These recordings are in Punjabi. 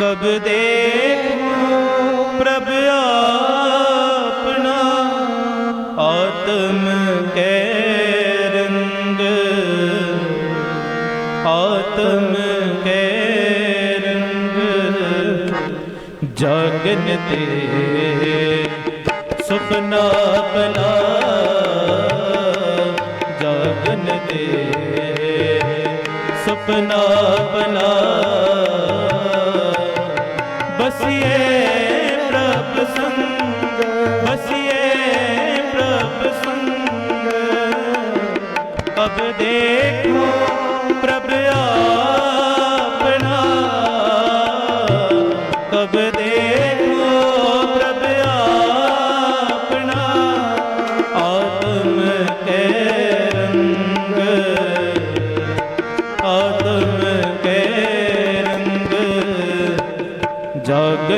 ਕਬ ਦੇਖੋ, ਪ੍ਰਭ ਆਪਣਾ ਆਤਮ ਕੈ ਰੰਗ। ਆਤਮ ਕੈ ਰੰਗ। ਜਗਨ ਤੇ ਸੁਪਨਾ ਬਲਾ ਜਗਨ ਤੇ ਸੁਪਨਾ ਬਲਾ ਬਸਿਏ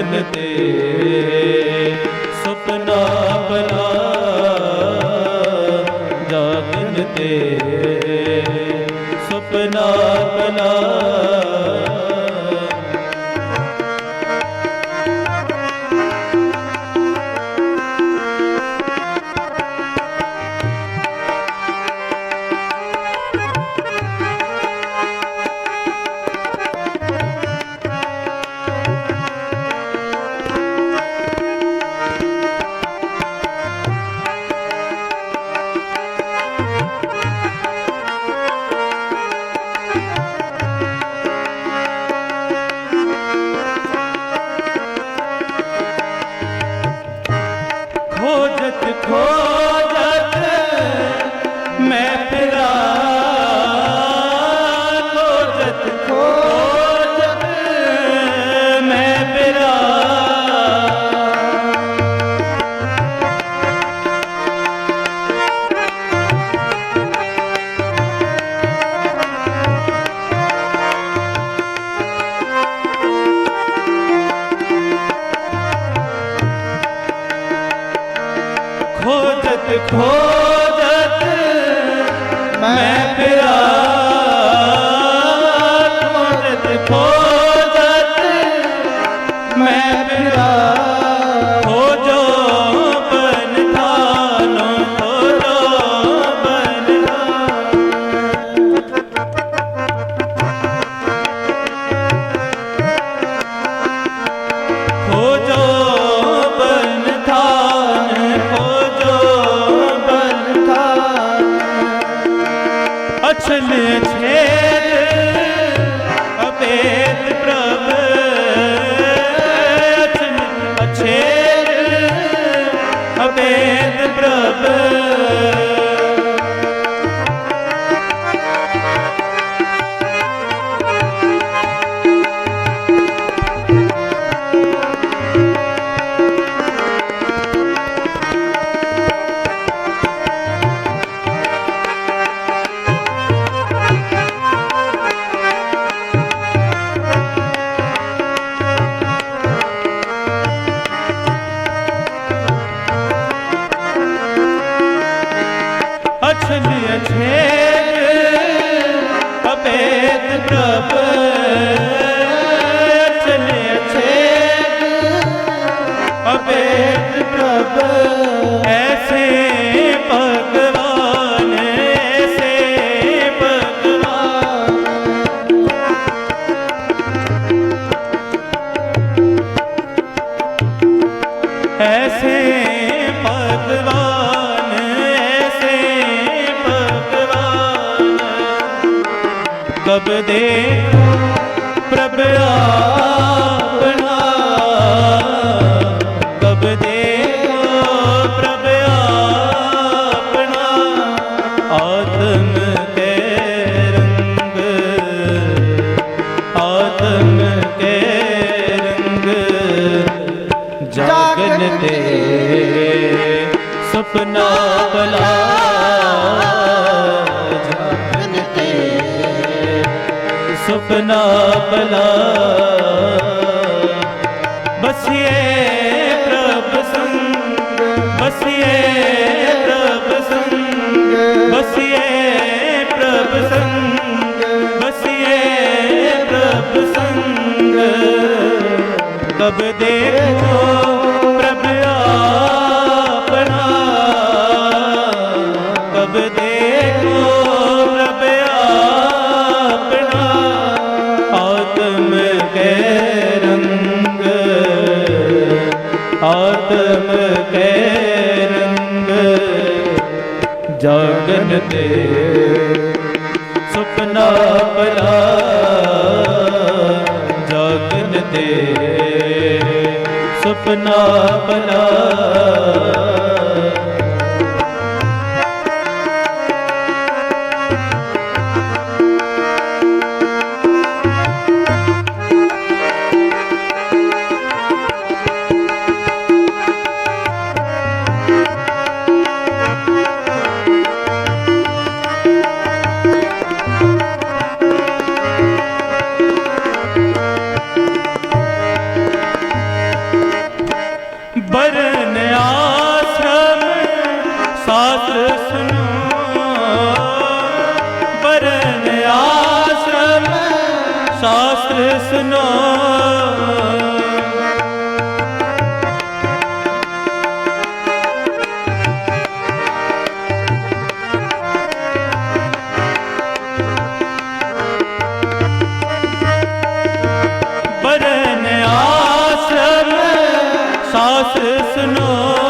ਜਾਗਨ ਤੇ ਸੁਪਨਾ ਬਲਾ ਜਾਗਨ ਤੇਰੇ ਸੁਪਨਾ ਬਲਾ ਖੋਜਤ ਖੋਜਤ ਮੈਂ ਫਿਰਾਂ ਕਬ ਦੇਖੋ ਪ੍ਰਭ ਆਪਣਾ ਸੁਪਨਾ ਬਲਾ। ਬਸਿਏ ਪ੍ਰਭ ਸੰਗ ਬਸਿਏ ਪ੍ਰਭ ਸੰਗ ਬਸਿਏ ਪ੍ਰਭ ਸੰਗ ਬਸਿਏ ਪ੍ਰਭ ਸੰਗ। ਕਬ ਦੇਖੋ ਸਗਨ ਤੇ। ਸੁਪਨਾ ਪਰਾ ਜਾਗਨ ਤੇ। ਸੁਪਨਾ ਪਰਾ ਸੁਨਾ ਬਰਨ ਆਸਰ ਸਾਸ ਸੁਨੋ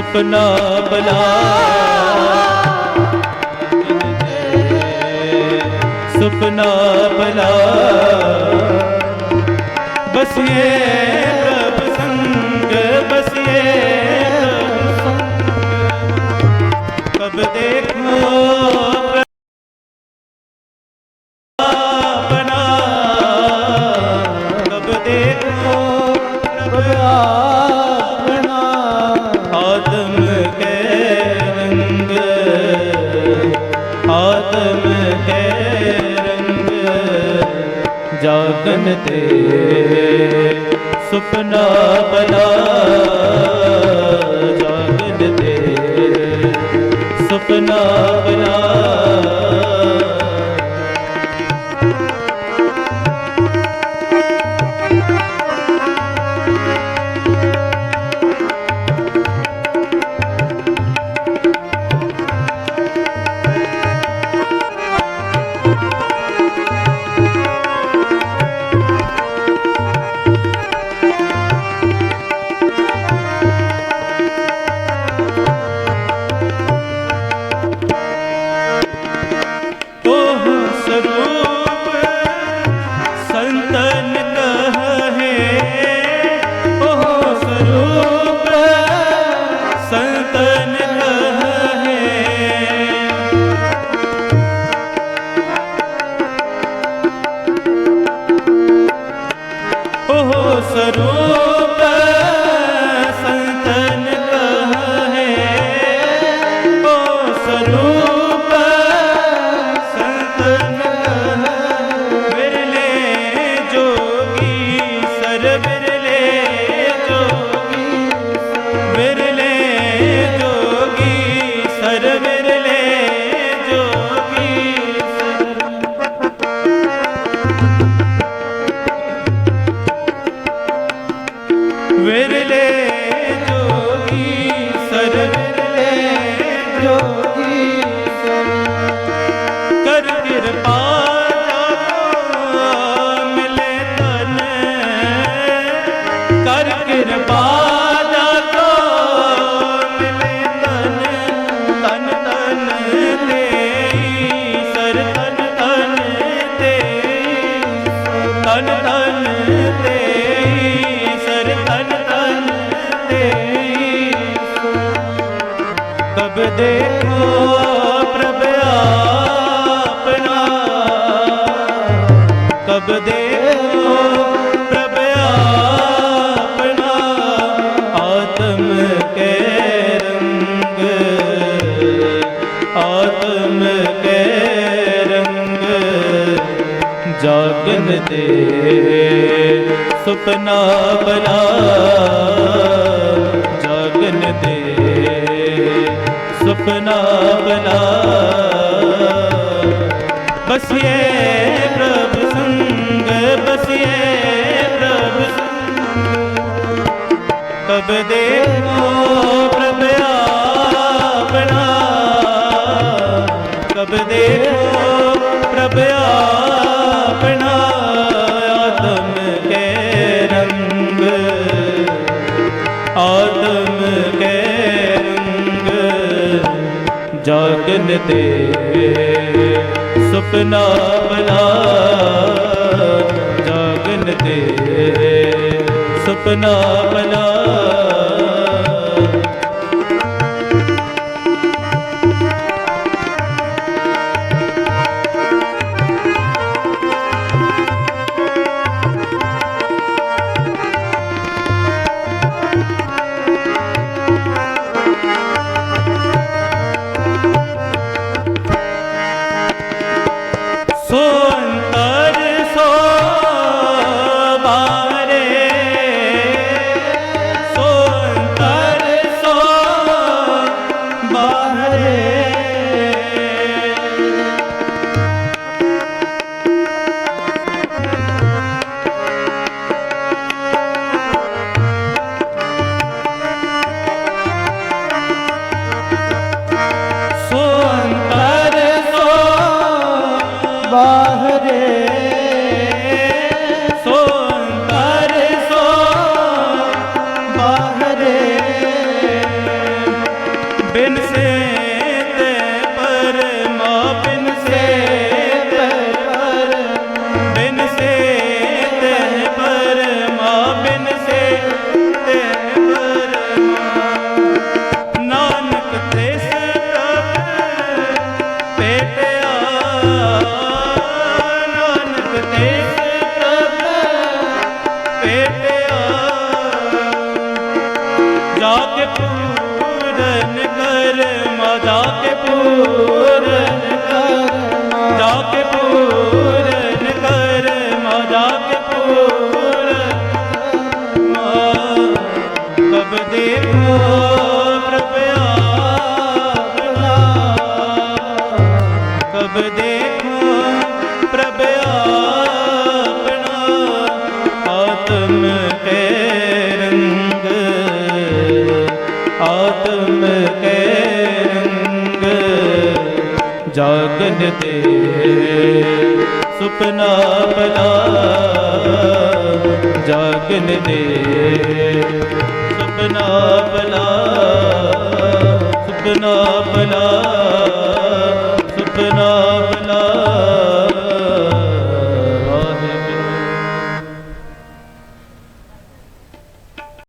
ਸੁਪਨਾ ਬਲਾ ਸੁਪਨਾ ਬਲਾ ਬਸਿਏ ਰਬ ਸੰਗ ਦੇਖੋ ਸੁਪਨਾ ਬਲਾ ਤੇਈ ਕਬ ਦੇਖੋ ਪ੍ਰਭ ਆਪਣਾ। ਕਬ ਦੇਖੋ ਪ੍ਰਭ ਆਪਣਾ। ਆਤਮ ਕੇ ਰੰਗ। ਆਤਮ ਕੇ ਰੰਗ। ਜਾਗਨ ਦੇ ਸੁਪਨਾ ਬਣਾ ਜਾਗਨ ਸੁਪਨਾ ਬਣਾ। ਬਸਿਏ ਪ੍ਰਭ ਸੰਗ, ਬਸਿਏ ਪ੍ਰਭ ਸੰਗ। ਕਬ ਦੇਖੋ ਪ੍ਰਭ ਆਪਣਾ। ਕਬ ਦੇਖੋ ਪ੍ਰਭ ਆਪਣਾ ਤੇ ਸੁਪਨਾ ਬਨਾ ਜਾਗਨ ਤੇ ਸੁਪਨਾ ਬਨਾ ਪਰਮਾ ਕਰਮ ਕੇ ਰੰਗ ਜਾਗਨ ਤੇ। ਸੁਪਨਾ ਭਲਾ ਜਾਗਨ ਦੇ ਸੁਪਨਾ ਭਲਾ ਸੁਪਨਾ ਭਲਾ ਸੁਪਨਾ